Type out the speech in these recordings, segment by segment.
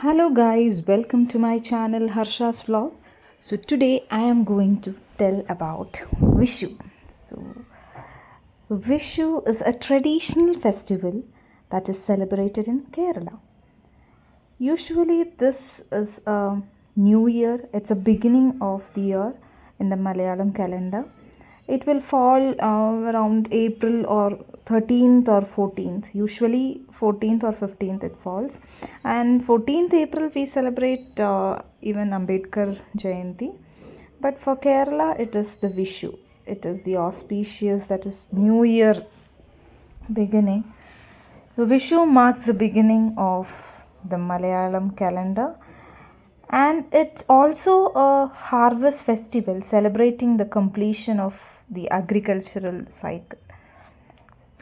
Hello guys, welcome to my channel Harsha's Vlog. So today I am going to tell about Vishu. So Vishu is a traditional festival that is celebrated in Kerala. Usually this is a new year, it's a beginning of the year in the Malayalam calendar. It will fall uh, around April or 13th or 14th. Usually 14th or 15th it falls. And 14th April we celebrate uh, even Ambedkar Jayanti. But for Kerala it is the Vishu. It is the auspicious that is New Year beginning. So Vishu marks the beginning of the Malayalam calendar and it's also a harvest festival celebrating the completion of the agricultural cycle.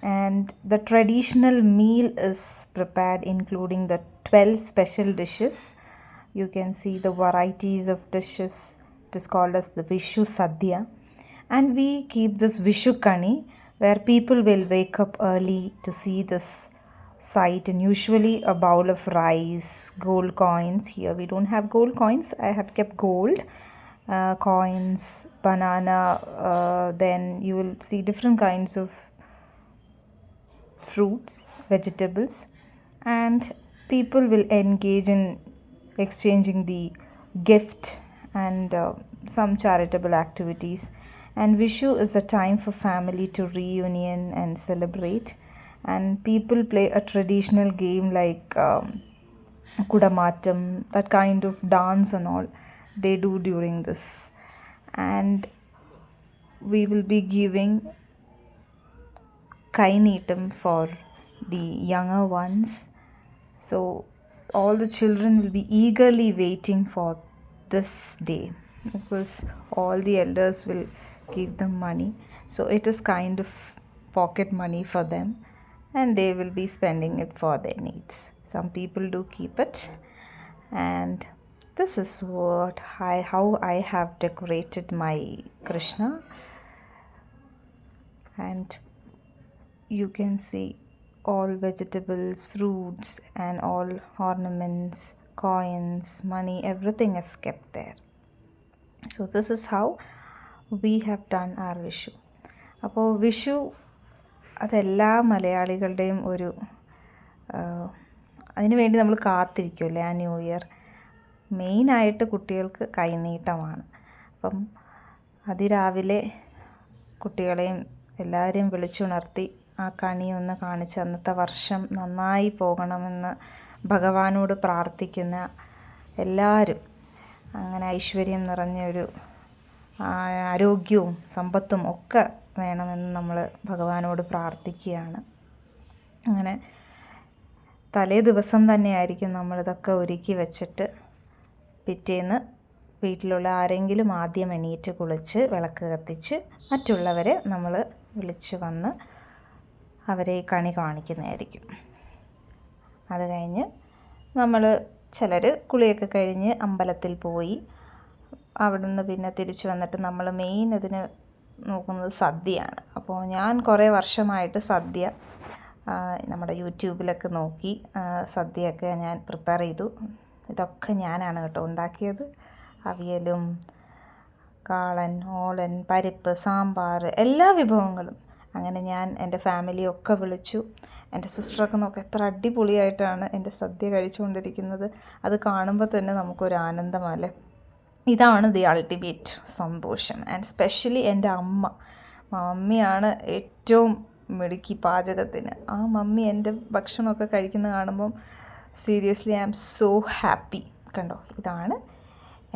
And the traditional meal is prepared, including the 12 special dishes. You can see the varieties of dishes. It is called as the Vishu Sadhya. And we keep this Vishu Kani, where people will wake up early to see this sight and usually a bowl of rice gold coins here we don't have gold coins i have kept gold uh, coins, banana, uh, then you will see different kinds of fruits, vegetables, and people will engage in exchanging the gift and uh, some charitable activities. And Vishu is a time for family to reunion and celebrate. And people play a traditional game like um, Kudamatam, that kind of dance and all they do during this and we will be giving kainitam for the younger ones. So all the children will be eagerly waiting for this day. Because all the elders will give them money. So it is kind of pocket money for them and they will be spending it for their needs. Some people do keep it. And this is what I how I have decorated my Krishna. And you can see all vegetables fruits and all ornaments coins money everything is kept there so this is how we have done our Vishu അപ്പോൾ വിഷു അതെല്ലാ മലയാളികളുടെയും ഒരു അതിനു വേണ്ടി നമ്മൾ കാത്തിരിക്കുമല്ലേ ആ new year മെയിനായിട്ട് കുട്ടികൾക്ക് കൈനീട്ടമാണ് അപ്പം അതിരാവിലെ കുട്ടികളെയും എല്ലാവരെയും വിളിച്ചുണർത്തി ആ കണി ഒന്ന് കാണിച്ച് അന്നത്തെ വർഷം നന്നായി പോകണമെന്ന് ഭഗവാനോട് പ്രാർത്ഥിക്കുന്ന എല്ലാവരും അങ്ങനെ ഐശ്വര്യം നിറഞ്ഞൊരു ആരോഗ്യവും സമ്പത്തും ഒക്കെ വേണമെന്ന് നമ്മൾ ഭഗവാനോട് പ്രാർത്ഥിക്കുകയാണ്. അങ്ങനെ തലേ ദിവസം തന്നെയായിരിക്കും നമ്മളിതൊക്കെ ഒരുക്കി വെച്ചിട്ട് പിറ്റേന്ന് വീട്ടിലുള്ള ആരെങ്കിലും ആദ്യം എണീറ്റ് കുളിച്ച് വിളക്ക് കത്തിച്ച് മറ്റുള്ളവരെ നമ്മൾ വിളിച്ച് വന്ന് അവരെ കണി കാണിക്കുന്നതായിരിക്കും. അത് കഴിഞ്ഞ് നമ്മൾ ചിലർ കുളിയൊക്കെ കഴിഞ്ഞ് അമ്പലത്തിൽ പോയി അവിടുന്ന് പിന്നെ തിരിച്ചു വന്നിട്ട് നമ്മൾ മെയിൻ ഇതിന് നോക്കുന്നത് സദ്യയാണ്. അപ്പോൾ ഞാൻ കുറേ വർഷമായിട്ട് സദ്യ നമ്മുടെ യൂട്യൂബിലൊക്കെ നോക്കി സദ്യയൊക്കെ ഞാൻ പ്രിപ്പയർ ചെയ്തു. ഇതൊക്കെ ഞാനാണ് കേട്ടോ ഉണ്ടാക്കിയത്. അവിയലും കാളൻ ഓളൻ പരിപ്പ് സാമ്പാർ എല്ലാ വിഭവങ്ങളും. അങ്ങനെ ഞാൻ എന്റെ ഫാമിലിയൊക്കെ വിളിച്ചു. എന്റെ സിസ്റ്ററൊക്കെ നോക്കുക എത്ര അടിപൊളിയായിട്ടാണ് എന്റെ സദ്യ കഴിച്ചുകൊണ്ടിരിക്കുന്നത്. അത് കാണുമ്പോൾ തന്നെ നമുക്കൊരു ആനന്ദമല്ലേ? ഇതാണ് ദി അൾട്ടിമേറ്റ് സന്തോഷം. ആൻഡ് സ്പെഷ്യലി എന്റെ അമ്മ. മമ്മിയാണ് ഏറ്റവും മിടുക്കി പാചകത്തിന്. ആ മമ്മി എന്റെ ഭക്ഷണമൊക്കെ കഴിക്കുന്നത് കാണുമ്പം seriously I am so happy കണ്ടോ? ഇതാണ്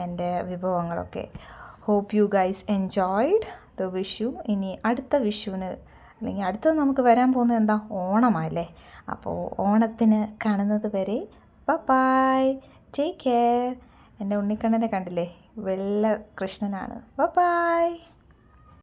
എന്റെ വിഭവങ്ങളൊക്കെ. Hope you guys enjoyed the Vishu. ഇനി അടുത്ത വിഷുവിന് അല്ലെങ്കിൽ അടുത്തത് നമുക്ക് വരാൻ പോകുന്നത് എന്താ? ഓണമല്ലേ അപ്പോൾ ഓണത്തിന് കാണുന്നത് വരെ ബൈ ടേക്ക് കെയർ എന്റെ ഉണ്ണിക്കണ്ണനെ കണ്ടില്ലേ? വെള്ള കൃഷ്ണനാണ്. ബൈ.